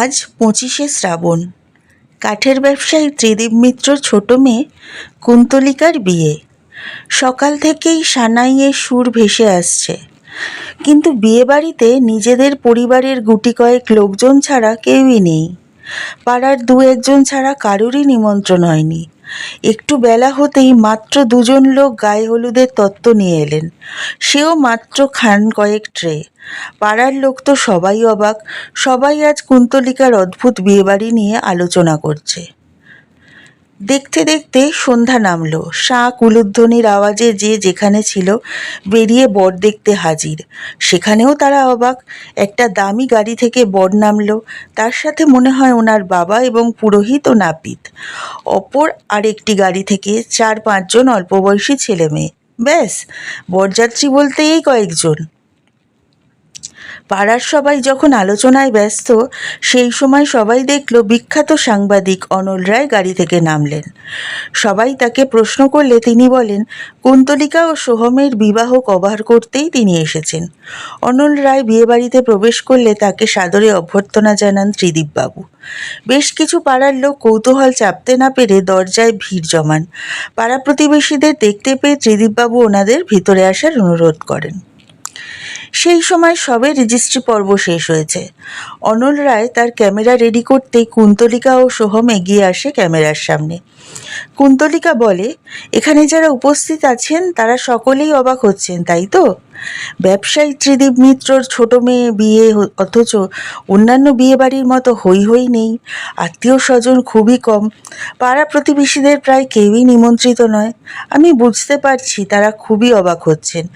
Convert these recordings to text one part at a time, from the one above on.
আজ পঁচিশে শ্রাবণ। কাঠের ব্যবসায়ী ত্রিদীপ মিত্রর ছোট মেয়ে কুন্তলিকার বিয়ে। সকাল থেকেই সানাইয়ে সুর ভেসে আসছে। কিন্তু বিয়েবাড়িতে নিজেদের পরিবারের গুটি কয়েক লোকজন ছাড়া কেউই নেই। পাড়ার দু একজন ছাড়া কারোরই নিমন্ত্রণ হয়নি। একটু বেলা হতেই মাত্র দুজন লোক গায়ে হলুদের তত্ত্ব নিয়ে এলেন। সেও মাত্র খান কয়েক ট্রে। পাড়ার লোক তো সবাই অবাক। সবাই আজ কুন্তলিকার অদ্ভুত বিয়েবাড়ি নিয়ে আলোচনা করছে। দেখতে দেখতে সন্ধ্যা নামলো। শাঁখ উলুধ্বনির আওয়াজে যে যেখানে ছিল, বেরিয়ে বর দেখতে হাজির। সেখানেও তারা অবাক। একটা দামি গাড়ি থেকে বর নামলো। তার সাথে মনে হয় ওনার বাবা এবং পুরোহিত ও নাপিত। অপর আরেকটি গাড়ি থেকে চার পাঁচজন অল্প বয়সী ছেলে মেয়ে ব্যাস বরযাত্রী বলতে এই কয়েকজন। পাড়ার সবাই যখন আলোচনায় ব্যস্ত, সেই সময় সবাই দেখল বিখ্যাত সাংবাদিক অনল রায় গাড়ি থেকে নামলেন। সবাই তাকে প্রশ্ন করলে তিনি বলেন, কুন্তলিকা ও সোহমের বিবাহ কভার করতেই তিনি এসেছেন। অনল রায় বিয়েবাড়িতে প্রবেশ করলে তাকে সাদরে অভ্যর্থনা জানান ত্রিদীপবাবু। বেশ কিছু পাড়ার লোক কৌতূহল চাপতে না পেরে দরজায় ভিড় জমান। পাড়া প্রতিবেশীদের দেখতে পেয়ে ত্রিদীপবাবু ওনাদের ভিতরে আসার অনুরোধ করেন। সেই সময় সবে রেজিস্ট্রি পর্ব শেষ হয়েছে। অনল রায় তার ক্যামেরা রেডি করতেই কুন্তলিকা ও সোহম এগিয়ে আসে ক্যামেরার সামনে। কুন্তলিকা বলে, এখানে যারা উপস্থিত আছেন, তারা সকলেই অবাক হচ্ছেন, তাই তো? ব্যবসায়ী ত্রিদীপ মিত্রর ছোট মেয়ে বিয়ে অথচ অন্যান্য বিয়ে বাড়ির মতো হই হই নেই। আত্মীয় স্বজন খুবই কম। পাড়া প্রতিবেশীদের প্রায় কেউই নিমন্ত্রিত নয়। আমি বুঝতে পারছি তারা খুবই অবাক হচ্ছেন।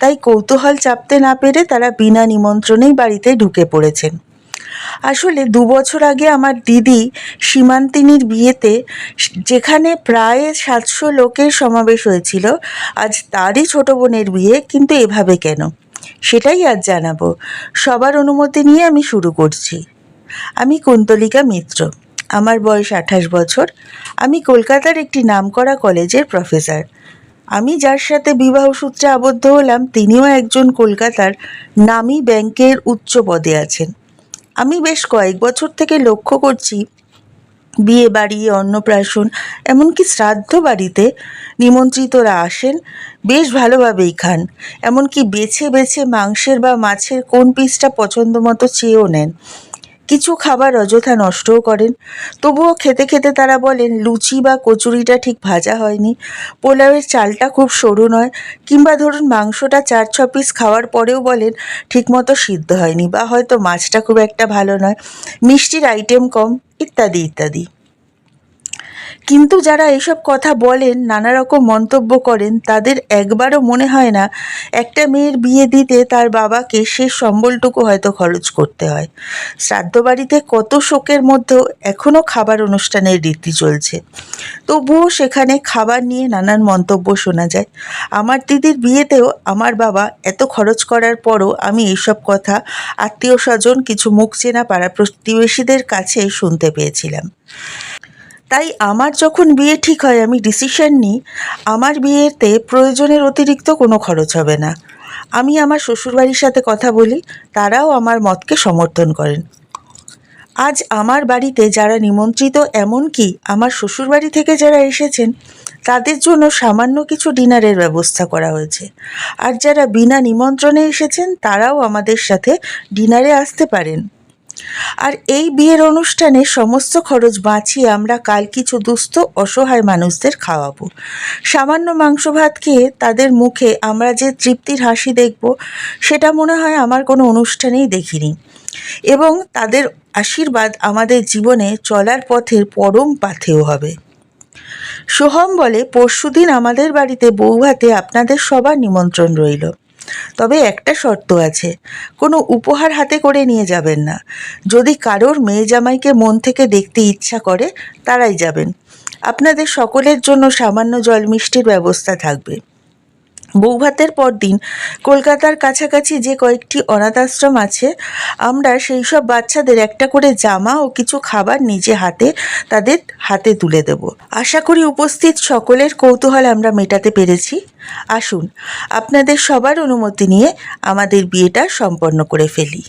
তাই কৌতূহল চাপতে না পেরে তারা বিনা নিমন্ত্রণেই বাড়িতে ঢুকে পড়েছেন। আসলে দু বছর আগে আমার দিদি সীমান্তিনীর বিয়েতে যেখানে প্রায় সাতশো লোকের সমাবেশ হয়েছিল, আজ তারই ছোট বোনের বিয়ে, কিন্তু এভাবে কেন? সেটাই আজ জানাব। সবার অনুমতি নিয়ে আমি শুরু করছি। আমি কুন্তলিকা মিত্র। আমার বয়স আঠাশ বছর। আমি কলকাতার একটি নামকরা কলেজের প্রফেসর। আমি যার সাথে বিবাহ সূত্রে আবদ্ধ হলাম, তিনিও একজন কলকাতার নামী ব্যাংকের উচ্চ পদে আছেন। আমি বেশ কয়েক বছর থেকে লক্ষ্য করছি বিয়ে বাড়ি, অন্নপ্রাশন, এমনকি শ্রাদ্ধ বাড়িতে নিমন্ত্রিতরা আসেন, বেশ ভালোভাবেই খান। এমনকি বেছে বেছে মাংসের বা মাছের কোন পিসটা পছন্দ মতো চেয়েও নেন। কিছু খাবার অযথা নষ্টও করেন। তবুও খেতে খেতে তারা বলেন, লুচি বা কচুরিটা ঠিক ভাজা হয়নি। পোলাওয়ের চালটা খুব সরু নয়। কিংবা ধরুন মাংসটা চার, ছ পিস খাওয়ার পরেও বলেন, ঠিকমতো সিদ্ধ হয়নি বা হয়তো মাছটা খুব একটা ভালো নয়। মিষ্টির আইটেম কম, ইত্যাদি ইত্যাদি। কিন্তু যারা এইসব কথা বলেন, নানা রকম মন্তব্য করেন, তাদের একবারও মনে হয় না একটা মেয়ের বিয়ে দিতে তার বাবাকে সে সম্বলটুকু হয়তো খরচ করতে হয়। শ্রাদ্ধ বাড়িতে কত শোকের মধ্যেও এখনও খাবার অনুষ্ঠানের রীতি চলছে। তবুও সেখানে খাবার নিয়ে নানান মন্তব্য শোনা যায়। আমার দিদির বিয়েতেও আমার বাবা এত খরচ করার পরও আমি এইসব কথা আত্মীয় স্বজন, কিছু মুখ চেনা পাড়া প্রতিবেশীদের কাছে শুনতে পেয়েছিলাম। তাই আমার যখন বিয়ে ঠিক হয়, আমি ডিসিশন নিই, আমার বিয়েতে প্রয়োজনের অতিরিক্ত কোনো খরচ হবে না। আমি আমার শ্বশুরবাড়ির সাথে কথা বলি, তারাও আমার মতকে সমর্থন করেন। আজ আমার বাড়িতে যারা নিমন্ত্রিত, এমনকি আমার শ্বশুরবাড়ি থেকে যারা এসেছেন, তাদের জন্য সামান্য কিছু ডিনারের ব্যবস্থা করা হয়েছে। আর যারা বিনা নিমন্ত্রণে এসেছেন, তারাও আমাদের সাথে ডিনারে আসতে পারেন। আর এই বিয়ের অনুষ্ঠানে সমস্ত খরচ বাঁচিয়ে আমরা কাল কিছু দুস্থ, অসহায় মানুষদের খাওয়াবো। সামান্য মাংস ভাত খেয়ে তাদের মুখে আমরা যে তৃপ্তির হাসি দেখব, সেটা মনে হয় আমার কোনো অনুষ্ঠানেই দেখিনি। এবং তাদের আশীর্বাদ আমাদের জীবনে চলার পথের পরম পাথেয় হবে। সোহম বলে, পরশুদিন আমাদের বাড়িতে বৌভাতে আপনাদের সবার নিমন্ত্রণ রইল। তবে একটা শর্ত আছে, কোনো উপহার হাতে করে নিয়ে যাবেন না। যদি কারোর মেয়ে জামাইকে মন থেকে দেখতে ইচ্ছা করে, তারাই যাবেন। আপনাদের সকলের জন্য সামান্য জল মিষ্টির ব্যবস্থা থাকবে। বৌভাতের পর দিন কলকাতার কাছাকাছি যে কয়েকটি অনাথ আশ্রম আছে, আমরা সেই সব বাচ্চাদের একটা করে জামা ও কিছু খাবার নিজে হাতে, তাদের হাতে তুলে দেব। আশা করি উপস্থিত সকলের কৌতূহল আমরা মেটাতে পেরেছি। আসুন, আপনাদের সবার অনুমতি নিয়ে আমাদের বিয়েটা সম্পন্ন করে ফেলি।